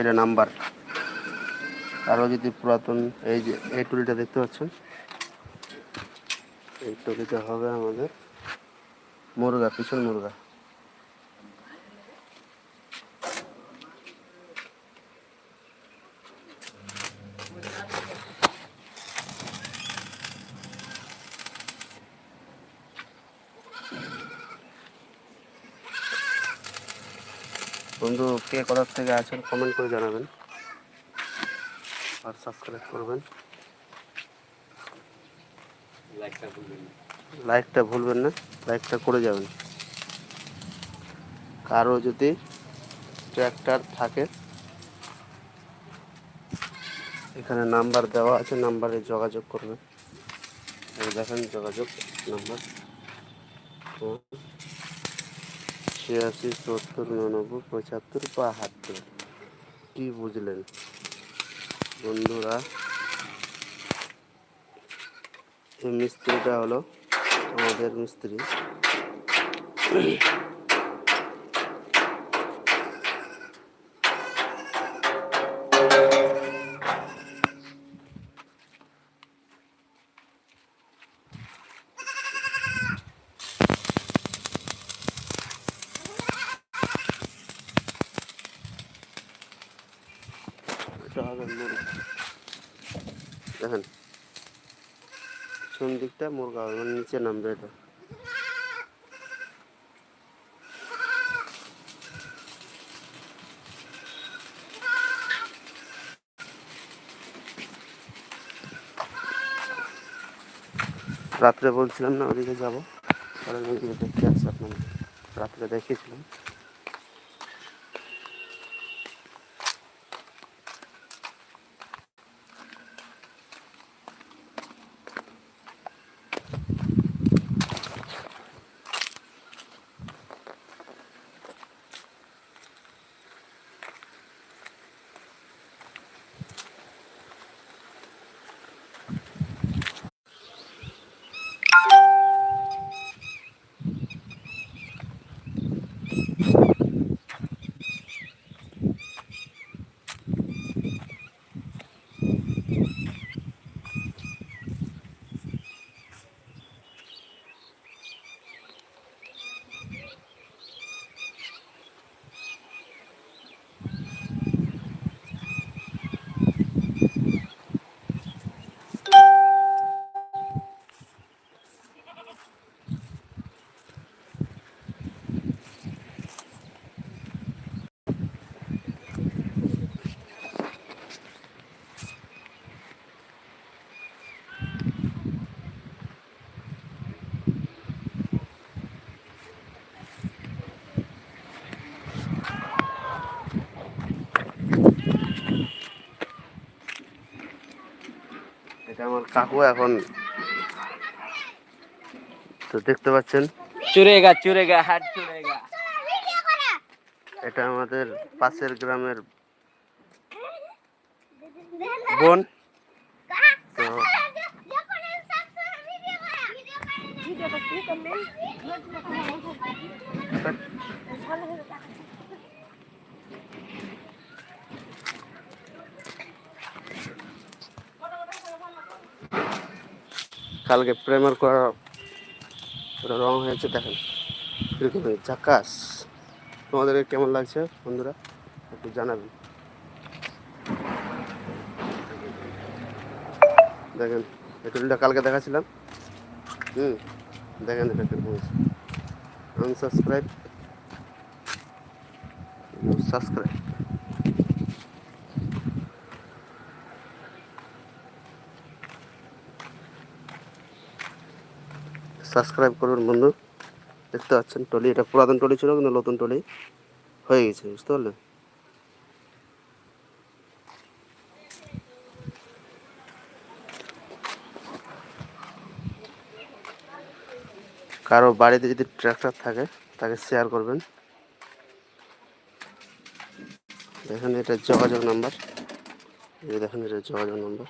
এটা নাম্বার। আরও যদি পুরাতন, এই যে এই টুলিটা দেখতে পাচ্ছেন? এই টুলিটা হবে আমাদের। মুরগা, পিছন মুরগা। বন্ধু কে কোথার থেকে আছেন কমেন্ট করে জানাবেন। আর সাবস্ক্রাইব করবেন। লাইকটা ভুলবেন না। লাইকটা করে যাবেন। কারও যদি ট্র্যাক্টর থাকে এখানে নাম্বার দেওয়া আছে নাম্বারে যোগাযোগ করবেন। দেখেন যোগাযোগ নাম্বার ছিয়াশি সত্তর উননব্বই পঁচাত্তর বাহাত্তর কি বুঝলেন? বন্ধুরা এই মিস্ত্রিটা হলো আমাদের মিস্ত্রি। হবে দেখেন পিছন দিকটা মুরগা হবে মানে নিচে নামবে এটা। রাত্রে বলছিলাম না, ওদিকে যাব। দেখতে আসছি আপনার রাত্রে দেখিয়েছিলাম। এটা আমার কাকু এখন। তো দেখতে পাচ্ছেন? চুরেগা চুরেগা হাট চুরেগা। এটা আমাদের পাশের গ্রামের বোন। তো কালকে প্রেমের করা রং হয়েছে, দেখেন। কীরকম হয়েছে। ঝাকাস তোমাদের কেমন লাগছে, বন্ধুরা? একটু জানাবেন। দেখেন টুলটা কালকে দেখাছিলাম। হুম, দেখেন এটা কীরকম আনসাবস্ক্রাইব সাবস্ক্রাইব সাবস্ক্রাইব করুন বন্ধু। দেখতে পাচ্ছেন টলি, এটা পুরাতন টলি ছিল, কিন্তু নতুন টলি হয়ে গেছে, বুঝতে পারলেন কারও বাড়িতে যদি ট্র্যাক্টর থাকে, তাকে শেয়ার করবেন। দেখেন এটা যোগাযোগ নাম্বার। দেখেন, এটা যোগাযোগ নাম্বার।